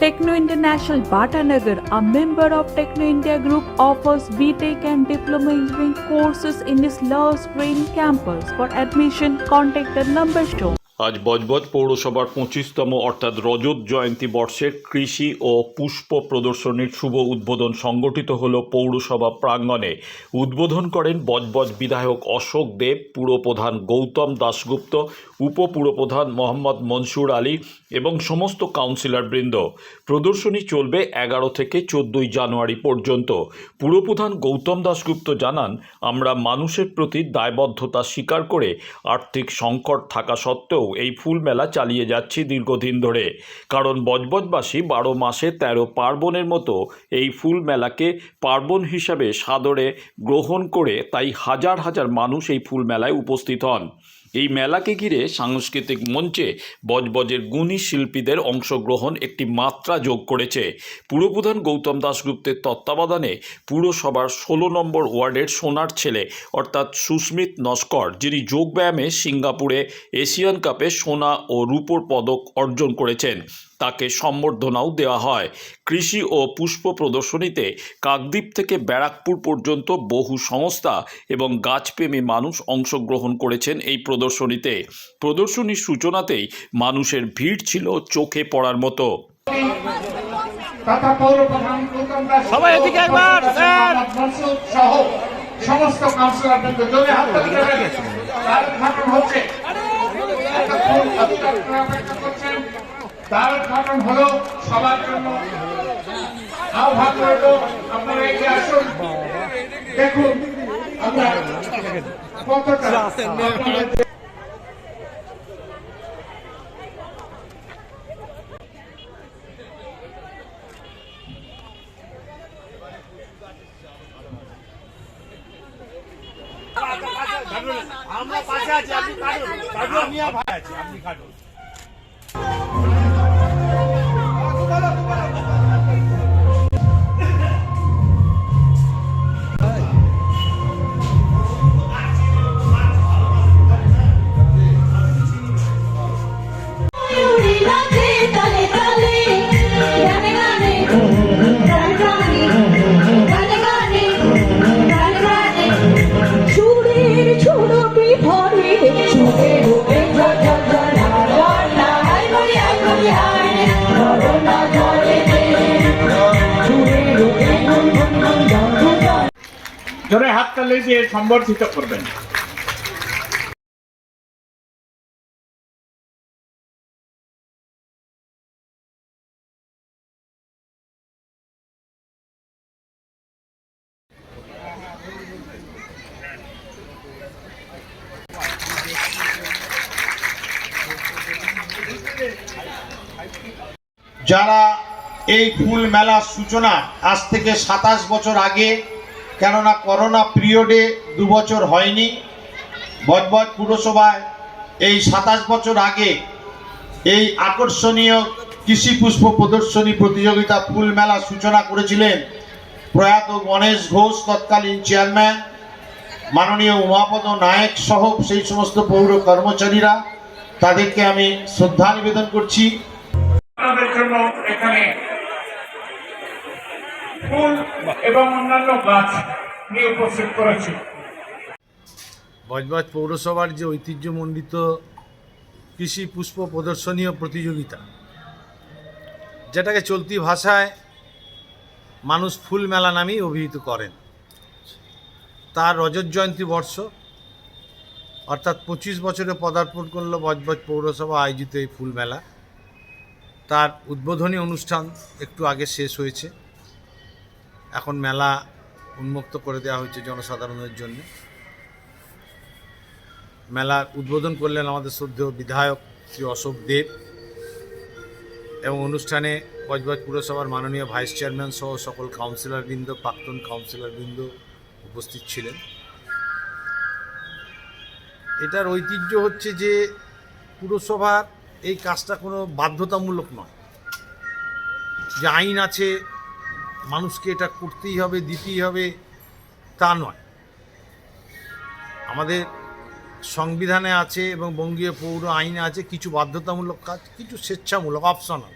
Techno International Bhatanagar, a member of Techno India Group, offers BTEC and Diploma Engineering courses in its Love Green campus. For admission, contact the number shown. আজ বজবজ পৌরসভার পঁচিশতম অর্থাৎ রজত জয়ন্তী বর্ষের কৃষি ও পুষ্প প্রদর্শনীর শুভ উদ্বোধন সংগঠিত হল পৌরসভা প্রাঙ্গণে উদ্বোধন করেন বজবজ বিধায়ক অশোক দেব পুরপ্রধান গৌতম দাশগুপ্ত উপপুরপ্রধান মোহাম্মদ মনসুর আলী এবং সমস্ত কাউন্সিলরবৃন্দ। প্রদর্শনী চলবে এগারো থেকে চোদ্দই জানুয়ারি পর্যন্ত। পুরপ্রধান গৌতম দাশগুপ্ত জানান, আমরা মানুষের প্রতি দায়বদ্ধতা স্বীকার করে আর্থিক সংকট থাকা সত্ত্বেও এই ফুল মেলা চালিয়ে যাচ্ছি দীর্ঘদিন ধরে। কারণ বজবজবাসী বারো মাসে তেরো পার্বণের মতো এই ফুল মেলাকে পার্বণ হিসাবে সাদরে গ্রহণ করে তাই হাজার হাজার মানুষ এই ফুল মেলায় উপস্থিত হন। এই মেলাকে ঘিরে সাংস্কৃতিক মঞ্চে বজবজের গুণী শিল্পীদের অংশগ্রহণ একটি মাত্রা যোগ করেছে। পুরপ্রধান গৌতম দাশগুপ্তের তত্ত্বাবধানে পুরসভার ষোলো নম্বর ওয়ার্ডের সোনার ছেলে, অর্থাৎ সুস্মিত নস্কর, যিনি যোগব্যায়ামে সিঙ্গাপুরে এশিয়ান কাপে সোনা ও রূপোর পদক অর্জন করেছেন। তাকে সম্বর্ধনাও দেওয়া হয়। কৃষি ও পুষ্প প্রদর্শনীতে কাকদ্বীপ থেকে ব্যারাকপুর পর্যন্ত বহু সংস্থা এবং গাছপ্রেমী মানুষ অংশগ্রহণ করেছেন এই প্রদর্শনীতে। প্রদর্শনীর সূচনাতেই মানুষের ভিড় ছিল চোখে পড়ার মতো। তথা পৌর প্রধান গৌতম দাস সবাই এদিকে একবার, স্যার। মোহাম্মদ মনসুর সহ সমস্ত কাউন্সিলর জোরে হাত তালি তার উদ্ঘাটন হচ্ছে। এতক্ষণ আপনারা অপেক্ষা করছেন। তার উদ্ঘাটন হলো সবার জন্য। আহ্বান রইল আপনারা এগিয়ে আসুন। দেখুন আমরা কতটা আপনাদের আমরা পাশে আছি আপনি কাটুন কাটুন আমি ভাই আছি আপনি কাটুন জোরে হাত তালি দিয়ে সম্বর্ধিত করবেন। যারা এই ফুল মেলার সূচনা আজ থেকে সাতাশ বছর আগে কেননা করোনা পিরিয়ডে দু বছর হয়নি। বজবজ পুরসভায় এই সাতাশ বছর আগে এই আকর্ষণীয় কৃষি পুষ্প প্রদর্শনী প্রতিযোগিতা ফুল মেলা সূচনা করেছিলেন প্রয়াত গণেশ ঘোষ, তৎকালীন চেয়ারম্যান, মাননীয় উমাপদ নায়ক সহ সেই সমস্ত পৌর কর্মচারীরা। তাদেরকে আমি শ্রদ্ধা নিবেদন করছি। জন্য এখানে ফুল এবং অন্যান্য গাছ নিয়ে উপস্থিত করেছি। বজবজ পৌরসভার যে ঐতিহ্যমণ্ডিত কৃষি পুষ্প প্রদর্শনীয় প্রতিযোগিতা, যেটাকে চলতি ভাষায় মানুষ ফুল মেলা নামেই অভিহিত করেন। তার রজত জয়ন্তী বর্ষ, অর্থাৎ পঁচিশ বছরে পদার্পণ করল বজবজ পৌরসভা আয়োজিত এই ফুল মেলা। তার উদ্বোধনী অনুষ্ঠান একটু আগে শেষ হয়েছে। এখন মেলা উন্মুক্ত করে দেওয়া হয়েছে জনসাধারণের জন্য। মেলার উদ্বোধন করলেন আমাদের শ্রদ্ধেয় বিধায়ক শ্রী অশোক দেব এবং অনুষ্ঠানে বজবজ পুরসভার মাননীয় ভাইস চেয়ারম্যান সহ সকল কাউন্সিলরবৃন্দ, প্রাক্তন কাউন্সিলরবৃন্দ উপস্থিত ছিলেন। এটার ঐতিহ্য হচ্ছে যে পুরসভার এই কাজটা কোনো বাধ্যতামূলক নয়। যে আইন আছে মানুষকে এটা করতেই হবে, দিতেই হবে, তা নয়। আমাদের সংবিধানে আছে এবং বঙ্গীয় পৌর আইনে আছে, কিছু বাধ্যতামূলক কাজ, কিছু স্বেচ্ছামূলক অপশনাল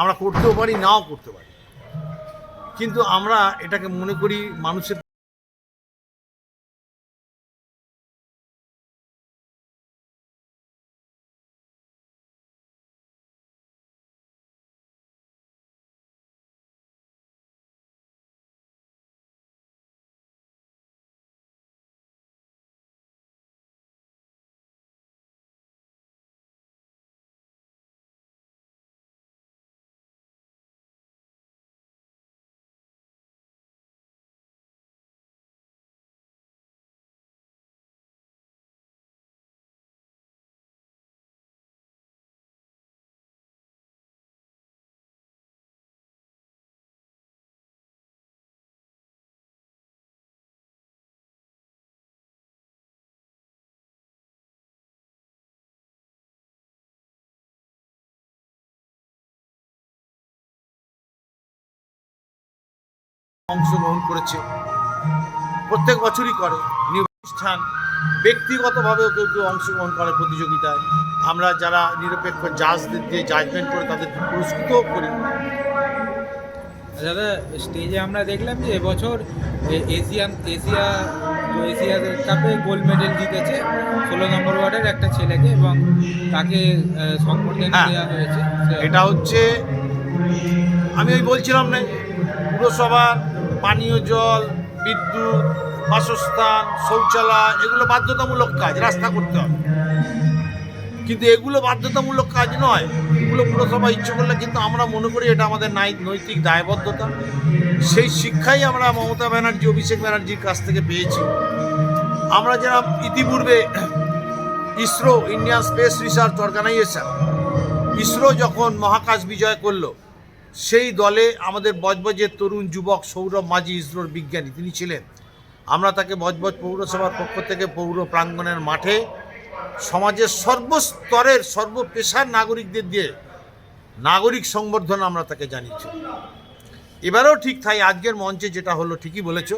আমরা করতেও পারি, নাও করতে পারি। কিন্তু আমরা এটাকে মনে করি মানুষের অংশগ্রহণ করেছে। প্রত্যেক বছরই করে। নিউ প্রতিষ্ঠান ব্যক্তিগতভাবেও কেউ কেউ অংশগ্রহণ করে প্রতিযোগিতায়। আমরা যারা নিরপেক্ষ জাজদের দিয়ে জাজমেন্ট করে তাদেরকে পুরস্কৃতও করি। দাদা স্টেজে আমরা দেখলাম যে এবছর এশিয়ান এশিয়া এশিয়া কাপে গোল্ড মেডেল জিতেছে। ষোলো নম্বর ওয়ার্ডের একটা ছেলেকে এবং তাকে সংবর্ধনা হ্যাঁ। দেওয়া হয়েছে। এটা হচ্ছে আমি ওই বলছিলাম না পুরসভা পানীয় জল, বিদ্যুৎ, বাসস্থান, শৌচালয়, এগুলো বাধ্যতামূলক কাজ, রাস্তা করতে হবে। কিন্তু এগুলো বাধ্যতামূলক কাজ নয়, এগুলো পুরসভা ইচ্ছে করলে, কিন্তু আমরা মনে করি এটা আমাদের নাই- নৈতিক দায়বদ্ধতা। সেই শিক্ষাই আমরা মমতা ব্যানার্জি, অভিষেক ব্যানার্জির কাছ থেকে পেয়েছি। আমরা যারা ইতিপূর্বে ISRO, Indian space research organisation, ISRO যখন মহাকাশ বিজয় করল সেই দলে আমাদের বজবজের তরুণ যুবক সৌরভ মাঝি ইসরোর বিজ্ঞানী, তিনি ছিলেন। আমরা তাকে বজবজ পৌরসভার পক্ষ থেকে পৌর প্রাঙ্গণের মাঠে সমাজের সর্বস্তরের সর্বপেশার নাগরিকদের দিয়ে নাগরিক সংবর্ধনা আমরা তাকে জানিয়েছি। এবারেও ঠিক তাই আজকের মঞ্চে যেটা হলো ঠিকই বলেছ।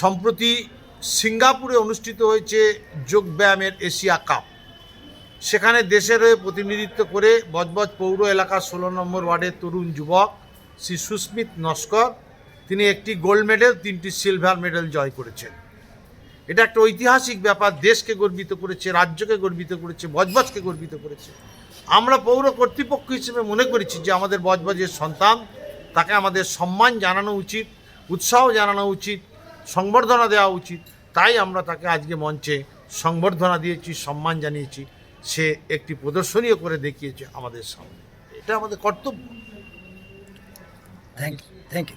সম্প্রতি সিঙ্গাপুরে অনুষ্ঠিত হয়েছে যোগব্যায়ামের এশিয়া কাপ। সেখানে দেশের হয়ে প্রতিনিধিত্ব করে বজবজ পৌর এলাকার ষোলো নম্বর ওয়ার্ডের তরুণ যুবক শ্রী সুস্মিত নস্কর। তিনি একটি গোল্ড মেডেল, তিনটি সিলভার মেডেল জয় করেছেন। এটা একটা ঐতিহাসিক ব্যাপার, দেশকে গর্বিত করেছে, রাজ্যকে গর্বিত করেছে, বজবজকে গর্বিত করেছে। আমরা পৌর কর্তৃপক্ষ হিসেবে মনে করেছি যে আমাদের বজবজের সন্তান, তাকে আমাদের সম্মান জানানো উচিত, উৎসাহ জানানো উচিত, সংবর্ধনা দেওয়া উচিত। তাই আমরা তাকে আজকে মঞ্চে সংবর্ধনা দিয়েছি, সম্মান জানিয়েছি। সে একটি প্রদর্শনীও করে দেখিয়েছে আমাদের সামনে। এটা আমাদের কর্তব্য। Thank you thank you